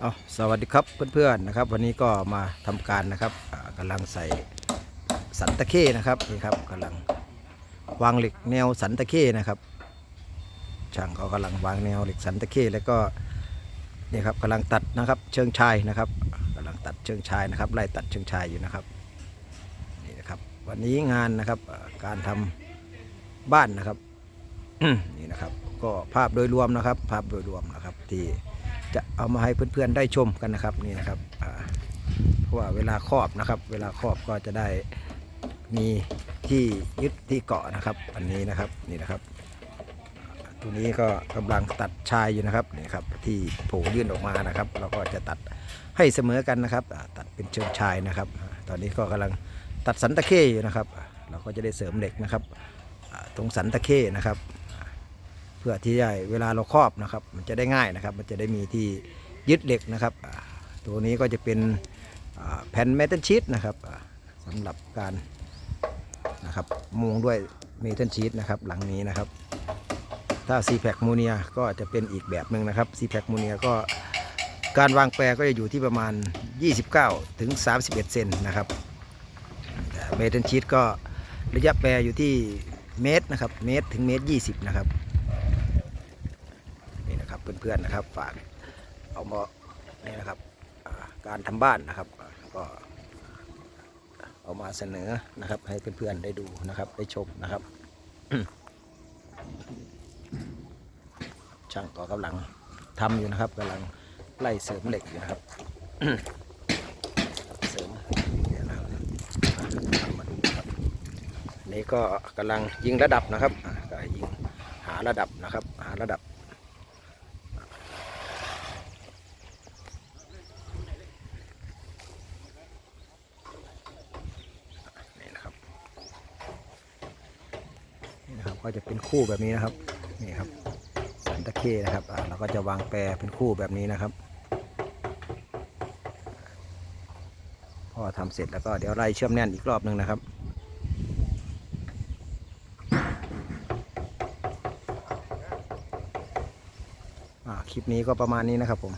เอาสวัสดีครับเพื่อนๆนะครับ วันนี้ก็มาทำการนะครับอ่ากำลังใส่สันตะเข้นะครับนี่ครับกำลังวางเหล็กแนวสันตะเข้นะครับ ช่างเขากำลังวางแนวเหล็กสันตะเข้แล้วก็นี่ครับกำลังตัดนะครับ เชิงชายนะครับกำลังตัดเชิงชายนะครับไล่ตัดเชิงชายอยู่นะครับนี่นะครับ วันนี้งานนะครับการทำบ้านนะครับนี่นะครับ ก็ภาพโดยรวมนะครับ ภาพโดยรวมนะครับที่ จะเอามาให้เพื่อนๆได้ชมกันนะครับนี่นะครับเพราะว่าเวลาครอบนะครับ เวลาครอบก็จะได้มีที่ยึดที่เกาะนะครับอันนี้นะครับนี่นะครับ ตัวนี้ก็กำลังตัดชายอยู่นะครับนี่ครับที่โผล่ยื่นออกมานะครับเราก็จะตัดให้เสมอกันนะครับ ตัดเป็นเชิงชายนะครับ ตอนนี้ก็กำลังตัดสันตะเข้อยู่นะครับ เราก็จะได้เสริมเหล็กนะครับ ตรงสันตะเข้นะครับ พื่อที่จะเวลาเราครอบนะครับ มันจะได้ง่ายนะครับ มันจะได้มีที่ยึดเหล็กนะครับ ตัวนี้ก็จะเป็นแผ่นเมทัลชีตนะครับอ่าสำหรับการนะครับมุงด้วยเมทัลชีตนะครับหลังนี้นะครับ ถ้า c p a c มูเนียก็จะเป็นอีกแบบหนึ่งนะครับ c p a c มูเนียก็การวางแปรก็จะอยู่ที่ประมาณ 29 ถึง 31 เซนนะครับแต่เมทัลชีตก็ระยะแปรอยู่ที่เมตรนะครับเมตรถึงเมตร 20 นะครับนะครับ เพื่อนๆนะครับ ฝากเอามาเนี่ยนะครับการทำบ้านนะครับก็เอามาเสนอนะครับ ให้เพื่อนๆได้ดูนะครับ ได้ชมนะครับ ช่างก็กำลังทำอยู่นะครับกำลังไล่เสริมเหล็กอยู่นะครับเสริมเนี่ยนะครับมาดูนะครับนี่ก็กำลังยิงระดับนะครับก็ยิงหาระดับนะครับ หาระดับ นี่นะครับ นะครับก็จะเป็นคู่แบบนี้นะครับนี่ครับสันตะเข้นะครับอ่าเราก็จะวางแปรเป็นคู่แบบนี้นะครับพอทำเสร็จแล้วก็เดี๋ยวไล่เชื่อมแน่นอีกรอบหนึ่งนะครับอ่าคลิปนี้ก็ประมาณนี้นะครับผม